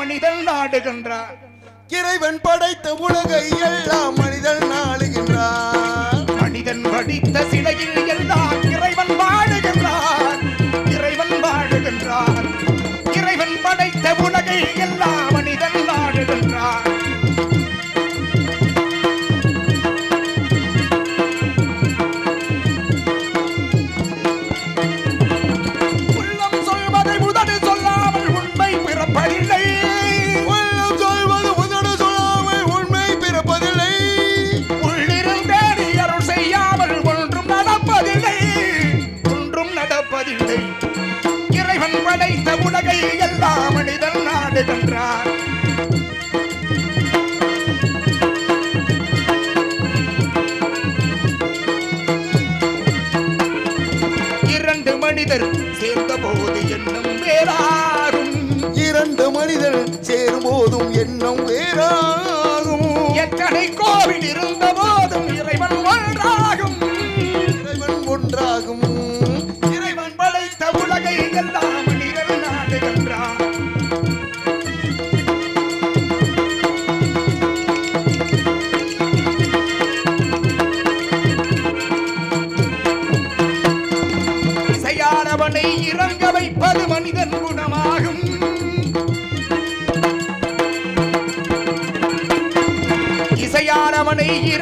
மனிதன் நாடுகின்றார். இறைவன் படைத்த உலகை எல்லாம் மனிதன் நாளுகின்றார் மனிதன் வடித்த சிலையில் எல்லாம் இறைவன் வாழுகின்றார். இறைவன் வாழுகின்றார். இறைவன் படைத்த உலகை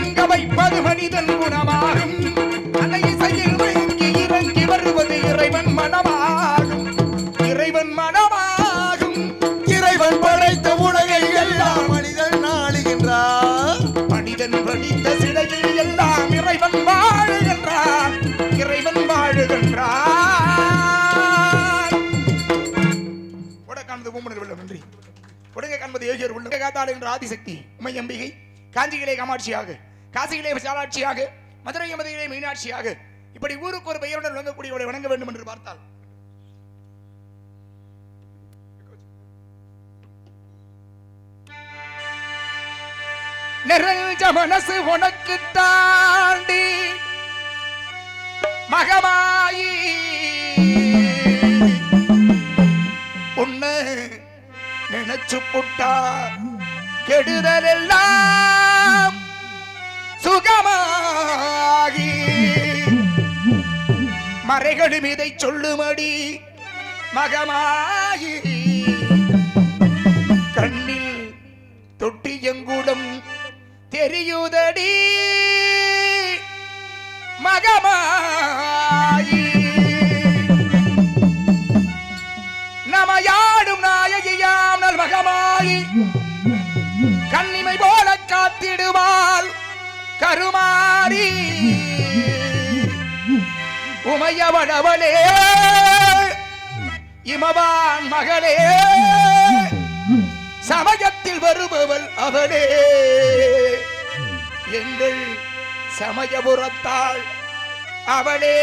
இறங்க வைப்பது மனிதன் குணமாகும். அலை இசையில் மயங்கி இறங்கி வருவது இறைவன் மனமாகும். இறைவன் மனமாகும். இறைவன் படைத்த உலகை எல்லாம் மனிதன் நாளுகின்றார் மனிதன் படித்த சிலையில் எல்லாம் இறைவன் வாழுகின்றார் இறைவன் வாழுகின்றார் உட காண்பது பூமனர் வெள்ளம் நன்றி. உடங்க காண்பது ஏகியர் உள்ள காத்தாடுகின்ற ஆதிசக்தி உமை அம்பிகை காஞ்சியிலே காமாட்சியாக. காசியிலே விசாலாட்சியாக மதுரை மதுரையிலே மீனாட்சியாக இப்படி ஊருக்கு ஒரு பெயருடன் விளங்கக்கூடியவரை வணங்க வேண்டும் என்று பார்த்தால். நிறைஞ்ச மனசு உனக்கு தாண்டி மகமாயி. உன்னை நினைச்சு புட்டா கெடுதல் எல்லாம் சுகமாகி. மறைகளும் இதை சொல்லுமடி மகமாகி. கண்ணில் தொட்டி எங்குடம் தெரியுதடி மகமாயி கருமாரி உமையவளவளே இமவான் மகளே சமயத்தில் வருபவள் அவளே. எங்கள் சமயபுரத்தாள் அவளே.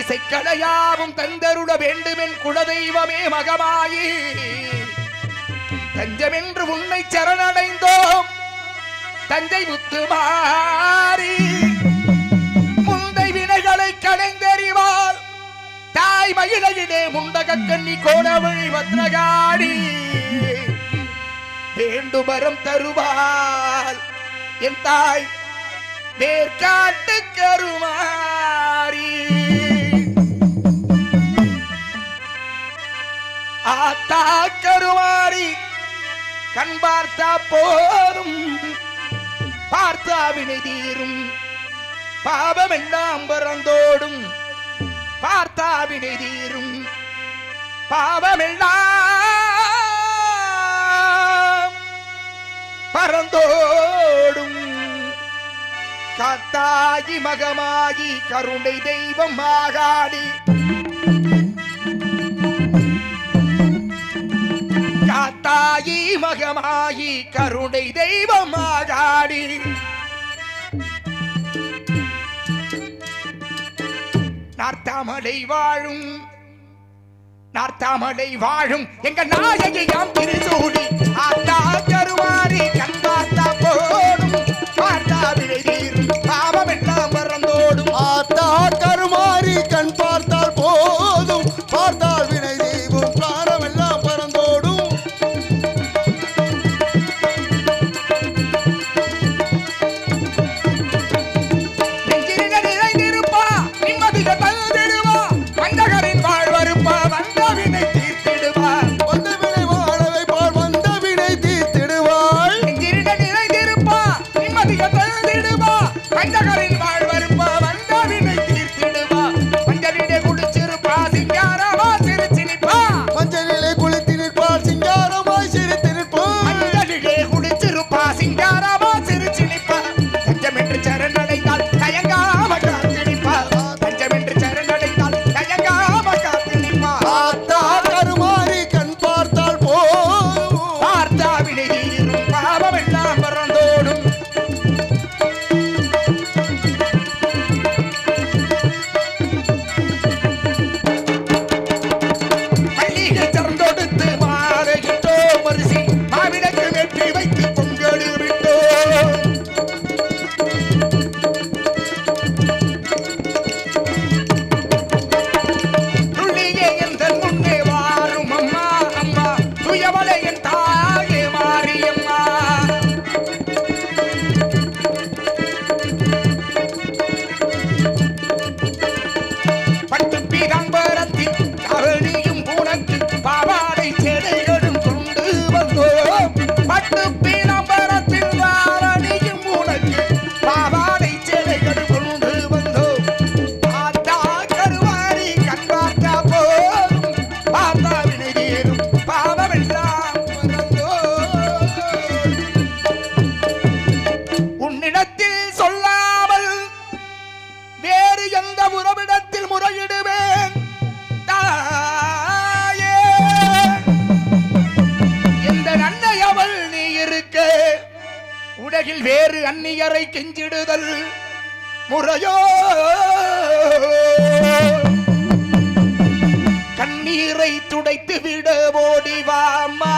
இசைக்கலையாவும் தந்தருட வேண்டுமென் குலதெய்வமே மகமாயி. தஞ்சமென்று உன்னை சரணடைந்தோம். தஞ்சை முத்து மாறி முந்தை வினைகளை கடைந்தெறிவாள் தாய் மயிலையிலே முண்டக கண்ணி கோணவழி பத்ரகாடி வேண்டுமரம் தருவாள். என் தாய் வேர்காட்டு கருமாறி. ஆத்தா கருமாறி. கண் பார்த்தா போரும் பார்த்தா வினை தீரும். பாவமெல்லாம் பறந்தோடும். பார்த்தா வினை தீரும். பாவமெல்லாம் பறந்தோடும். காத்தாகி மகமாகி கருணை தெய்வம் ஆகாடி மகமாயி கருணை தெய்வம் ஆகாடி நார்த்தாமலை வாழும் நார்த்தாமலை வாழும் எங்க நாயகியாம் திருசூடி ஆத்தா கருமாறி அழைத்து விட ஓடிவாமா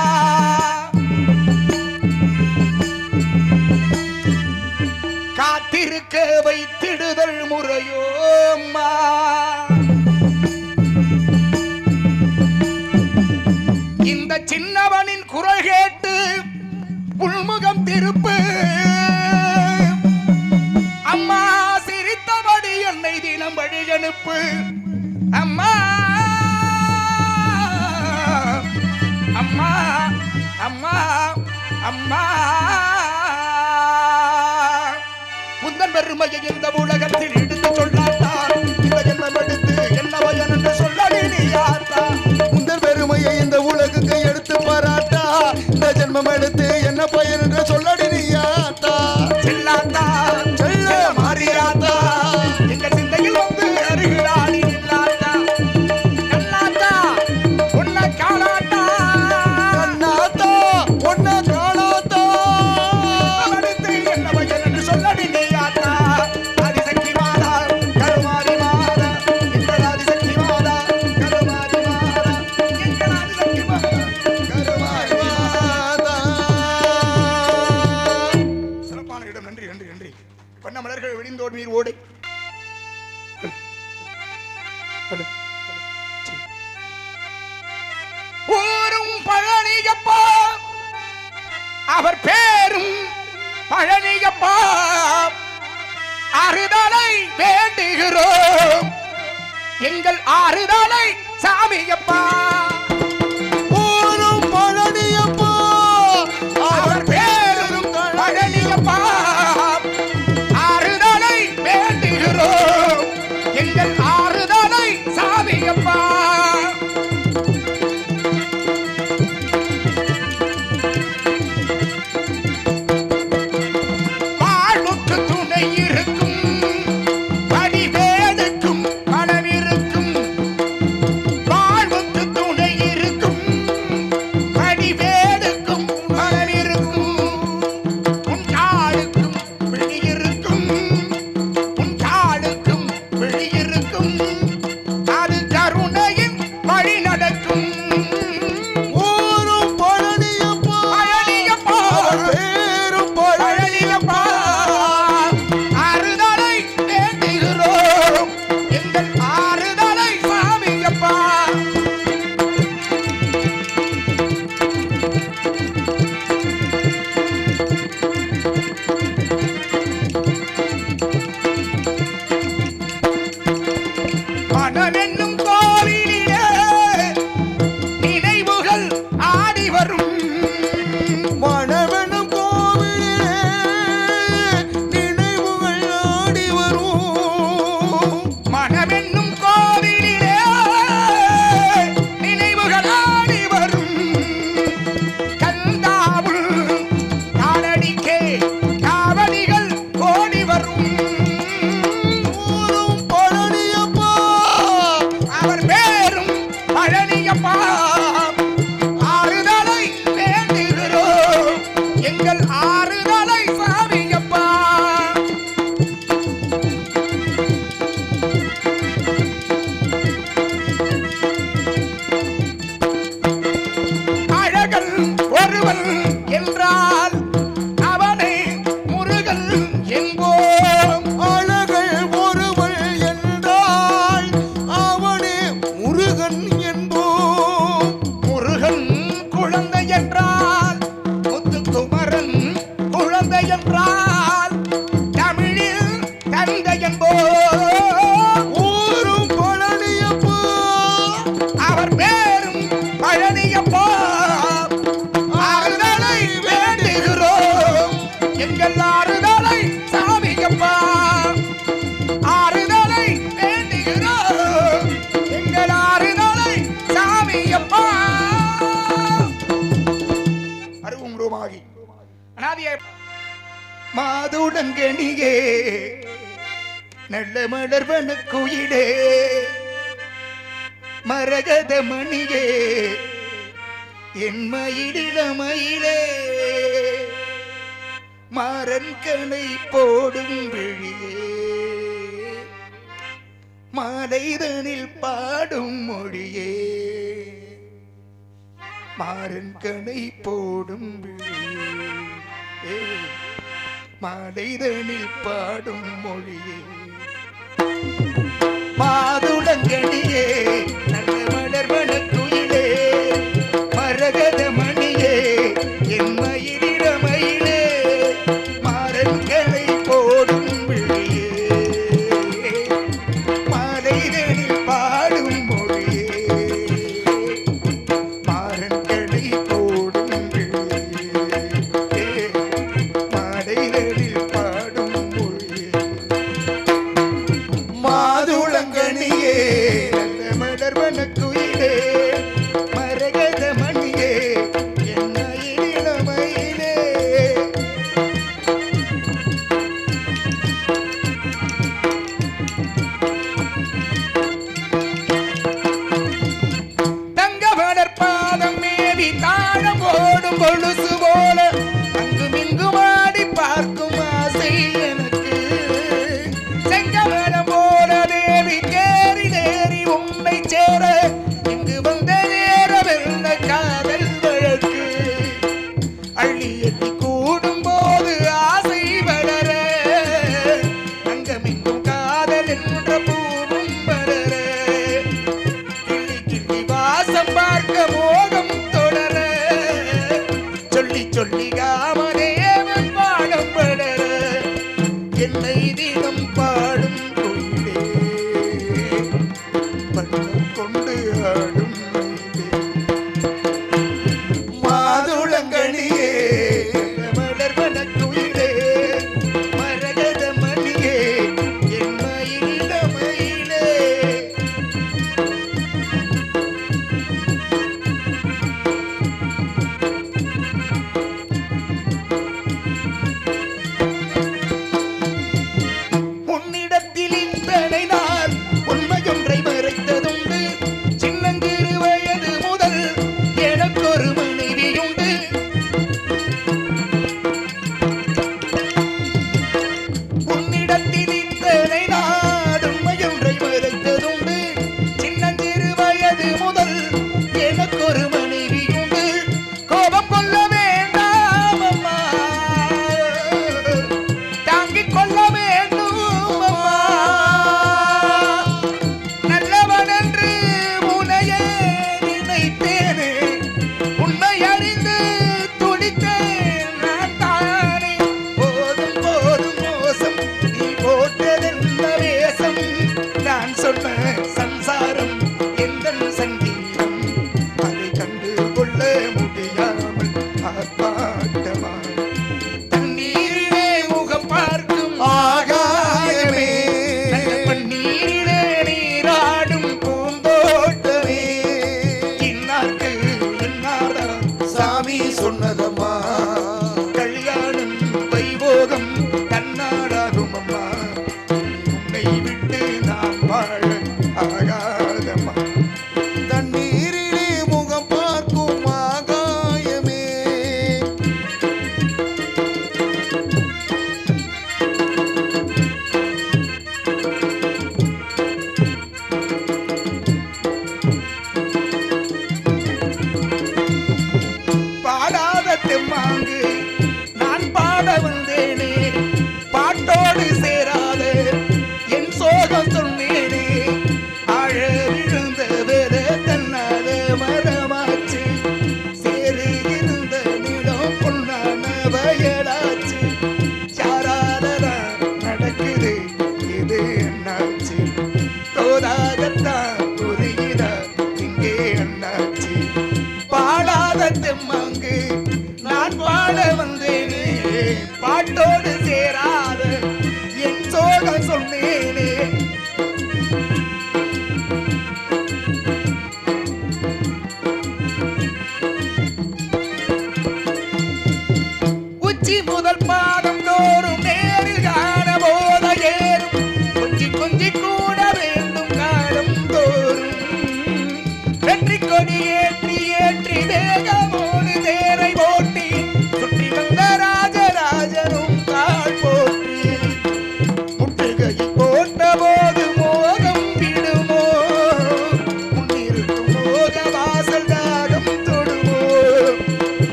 காத்திருக்க வைத்திடுதல் முறையோம்மா அம்மா. முந்தன் பெருமையை இந்த உலகத்தில் இடித்து சொல்லாத்தா இந்த ஜென்மம் எடுத்து என்ன பயன் என்று சொல்லடி நீ முந்தன் பெருமையை இந்த உலகுக்கு எடுத்து பாராட்டா. இந்த ஜென்மம் எடுத்து என்ன பயன் என்று சொல்லடி எங்கள் ஆறுதலை சாமியப்பா. மாதுடங்கனியே நல்ல மலர்வன குயிலே மரகத மணியே என் மயிலிளமயிலே மாறன் கணை போடும் விழியே. மாலைதனில் பாடும் மொழியே மாறன் கணை போடும் விழி மாலைதனில் பாடும் மொழியே. மாதுளங்கனியே Hallelujah.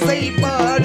சோகம்